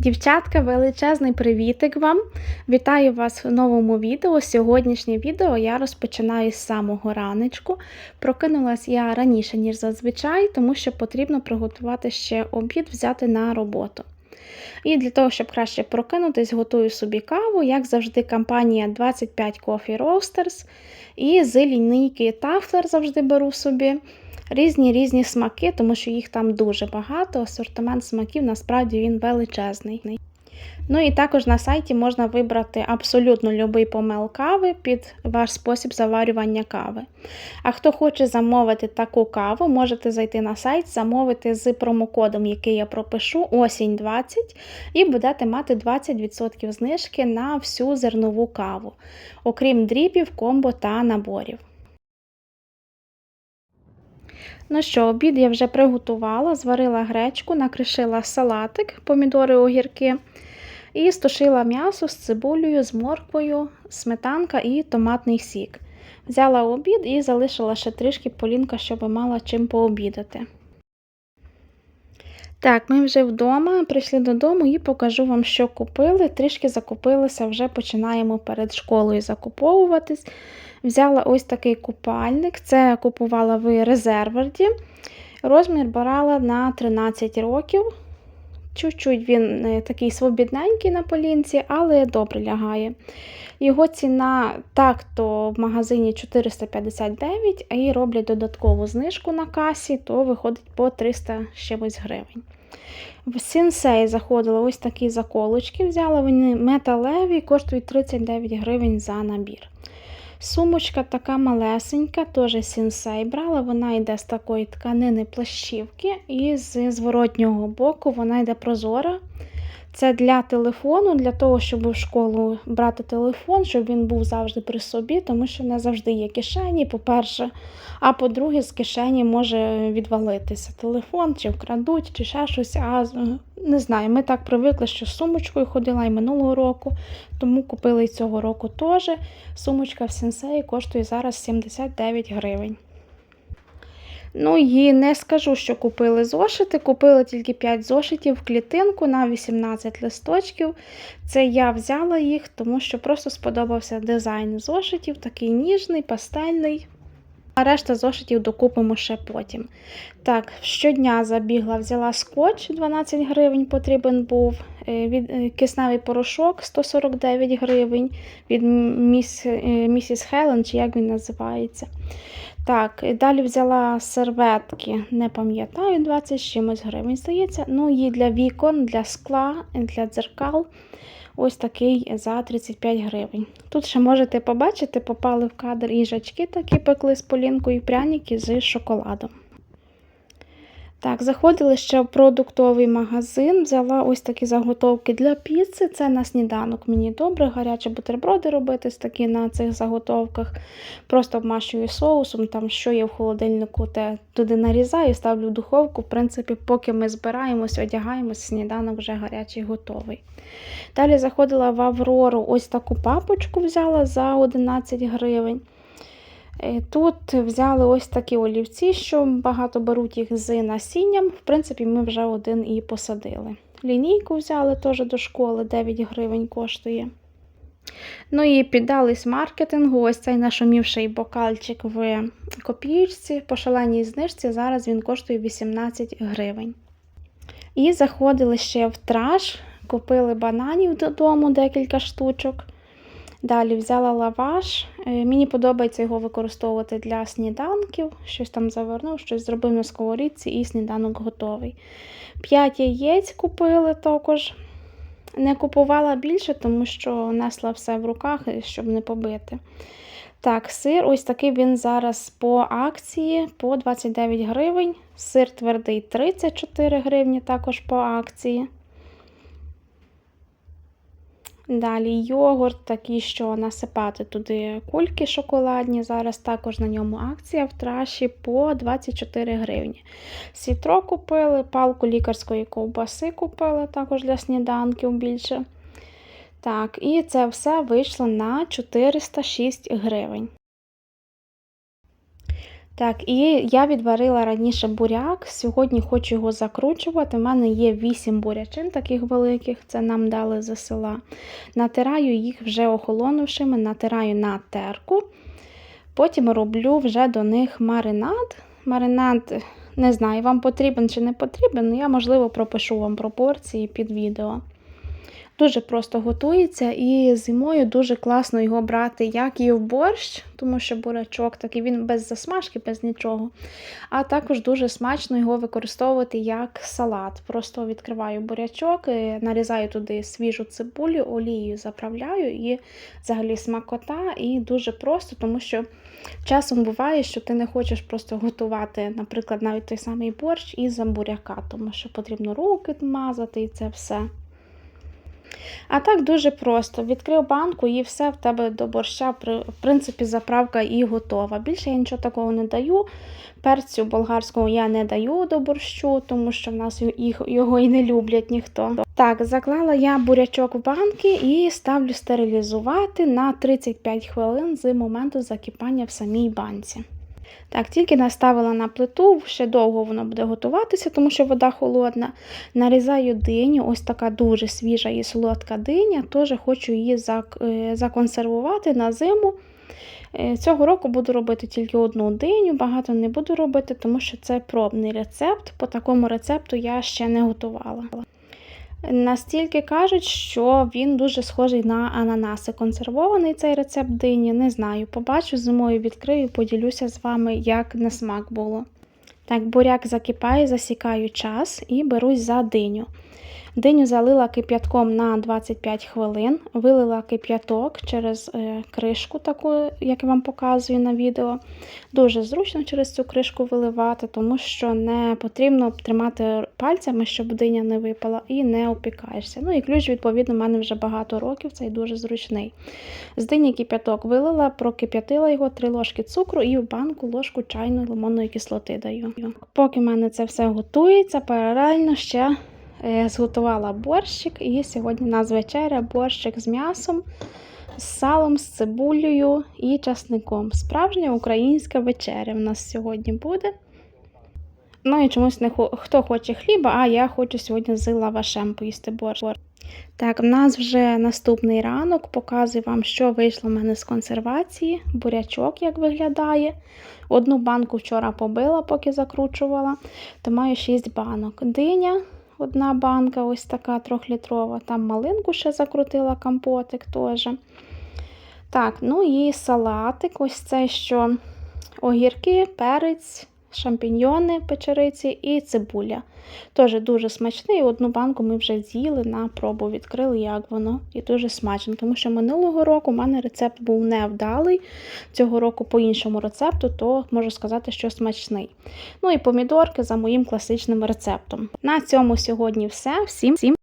Дівчатка, величезний привітик вам! Вітаю вас в новому відео. Сьогоднішнє відео я розпочинаю з самого ранечку. Прокинулась я раніше, ніж зазвичай, тому що потрібно приготувати ще обід, взяти на роботу. І для того, щоб краще прокинутись, готую собі каву, як завжди, компанія 25 Coffee Roasters. І з лінійки Тафлер завжди беру собі. Різні різні смаки, тому що їх там дуже багато. Асортимент смаків насправді він величезний. Ну і також на сайті можна вибрати абсолютно будь-який помел кави під ваш спосіб заварювання кави. А хто хоче замовити таку каву, можете зайти на сайт, замовити з промокодом, який я пропишу, осінь 20, і будете мати 20% знижки на всю зернову каву, окрім дрібів, комбо та наборів. Ну що, обід я вже приготувала, зварила гречку, накришила салатик, помідори, огірки. І стушила м'ясо з цибулею, з морквою, сметанка і томатний сік. Взяла обід і залишила ще трішки полінка, щоб мала чим пообідати. Так, ми вже вдома, прийшли додому і покажу вам, що купили. Трішки закупилися, вже починаємо перед школою закуповуватись. Взяла ось такий купальник. Це купувала в резерварді. Розмір брала на 13 років. Чуть-чуть він е, такий свобідненький на полінці, але добре лягає. Його ціна так-то в магазині 459, а і роблять додаткову знижку на касі, то виходить по 300 чимось гривень. В Сінсей заходила ось такі заколочки, взяла вони металеві, коштують 39 гривень за набір. Сумочка така малесенька, теж сінсей брала. Вона йде з такої тканини плащівки, і з зворотнього боку вона йде прозора. Це для телефону, для того, щоб в школу брати телефон, щоб він був завжди при собі, тому що не завжди є кишені, по-перше. А по-друге, з кишені може відвалитися телефон, чи вкрадуть, чи ще щось. А не знаю, ми так привикли, що з сумочкою ходила і минулого року, тому купили і цього року теж. Сумочка в сенсеї коштує зараз 79 гривень. Ну і не скажу, що купили зошити. Купила тільки 5 зошитів в клітинку на 18 листочків. Це я взяла їх, тому що просто сподобався дизайн зошитів, такий ніжний, пастельний. А решта зошитів докупимо ще потім. Так, щодня забігла, взяла скотч 12 гривень потрібен був. Від Кисневий порошок 149 гривень від міс, місіс Хелен, чи як він називається. Так, далі взяла серветки, не пам'ятаю, 20 чимось гривень, здається. Ну, і для вікон, для скла, для дзеркал. Ось такий за 35 гривень. Тут ще можете побачити, попали в кадр і жачки такі пекли з полінкою пряники з шоколадом. Так, заходили ще в продуктовий магазин, взяла ось такі заготовки для піци. Це на сніданок мені добре, гарячі бутерброди робити такі на цих заготовках. Просто обмашую соусом, там що є в холодильнику, те туди нарізаю, ставлю в духовку. В принципі, поки ми збираємось, одягаємось, сніданок вже гарячий готовий. Далі заходила в Аврору, ось таку папочку взяла за 11 гривень. Е, тут взяли ось такі олівці, що багато беруть їх з насінням. В принципі, ми вже один і посадили. Лінійку взяли теж до школи, 9 гривень коштує. Ну і піддались маркетингу. Ось цей нашумівший бокальчик в копієчці, по шаленій знижці. Зараз він коштує 18 гривень. І заходили ще в траж, купили бананів додому декілька штучок. Далі взяла лаваш. Мені подобається його використовувати для сніданків. Щось там завернув, щось зробив на сковорідці і сніданок готовий. 5 яєць купили також. Не купувала більше, тому що несла все в руках, щоб не побити. Так, сир, ось такий він зараз по акції по 29 гривень. Сир твердий 34 гривні, також по акції. Далі йогурт, такий, що насипати туди кульки шоколадні. Зараз також на ньому акція в траші по 24 гривні. Сітро купили, палку лікарської ковбаси купили також для сніданків більше. Так, і це все вийшло на 406 гривень. Так, і я відварила раніше буряк. Сьогодні хочу його закручувати. У мене є 8 бурячин таких великих, це нам дали з села. Натираю їх вже охолонувшими, натираю на терку. Потім роблю вже до них маринад. Маринад, не знаю, вам потрібен чи не потрібен, я, можливо, пропишу вам пропорції під відео. Дуже просто готується і зимою дуже класно його брати, як і в борщ, тому що бурячок такий він без засмажки, без нічого. А також дуже смачно його використовувати як салат. Просто відкриваю бурячок, е, нарізаю туди свіжу цибулю, олією заправляю і взагалі смакота. І дуже просто, тому що часом буває, що ти не хочеш просто готувати, наприклад, навіть той самий борщ із буряка, тому що потрібно руки мазати і це все. А так дуже просто. Відкрив банку і все в тебе до борща, в принципі, заправка і готова. Більше я нічого такого не даю. Перцю болгарського я не даю до борщу, тому що в нас його і не люблять ніхто. Так, заклала я бурячок в банки і ставлю стерилізувати на 35 хвилин з моменту закипання в самій банці. Так, тільки наставила на плиту, ще довго воно буде готуватися, тому що вода холодна. Нарізаю диню, ось така дуже свіжа і солодка диня. Теж хочу її законсервувати на зиму. Е, цього року буду робити тільки одну диню, багато не буду робити, тому що це пробний рецепт. По такому рецепту я ще не готувала. Настільки кажуть, що він дуже схожий на ананаси. Консервований цей рецепт дині, не знаю. Побачу, зимою відкрию, поділюся з вами, як на смак було. Так, буряк закипає, засікаю час і берусь за диню. Диню залила кип'ятком на 25 хвилин, вилила кип'яток через е, кришку, таку, як я вам показую на відео. Дуже зручно через цю кришку виливати, тому що не потрібно тримати пальцями, щоб диня не випала, і не опікаєшся. Ну і ключ, відповідно, в мене вже багато років, цей дуже зручний. З дині кип'яток вилила, прокип'ятила його, 3 ложки цукру і в банку ложку чайної лимонної кислоти даю. Поки в мене це все готується, паралельно ще. Е, зготувала борщик, і сьогодні у нас вечеря борщик з м'ясом, з салом, з цибулею і часником. Справжня українська вечеря в нас сьогодні буде. Ну і чомусь не хто хоче хліба, а я хочу сьогодні з лавашем поїсти борщ. Так, в нас вже наступний ранок, показую вам, що вийшло в мене з консервації, бурячок, як виглядає. Одну банку вчора побила, поки закручувала, то маю 6 банок. Диня, одна банка, ось така трьохлітрова. Там малинку ще закрутила компотик теж. Так, ну і салатик, ось це що огірки, перець, шампіньйони, печериці і цибуля. Теж дуже смачний. Одну банку ми вже з'їли на пробу, відкрили, як воно, і дуже смачно. Тому що минулого року у мене рецепт був невдалий. Цього року по іншому рецепту, то можу сказати, що смачний. Ну і помідорки за моїм класичним рецептом. На цьому сьогодні все. Всім всім.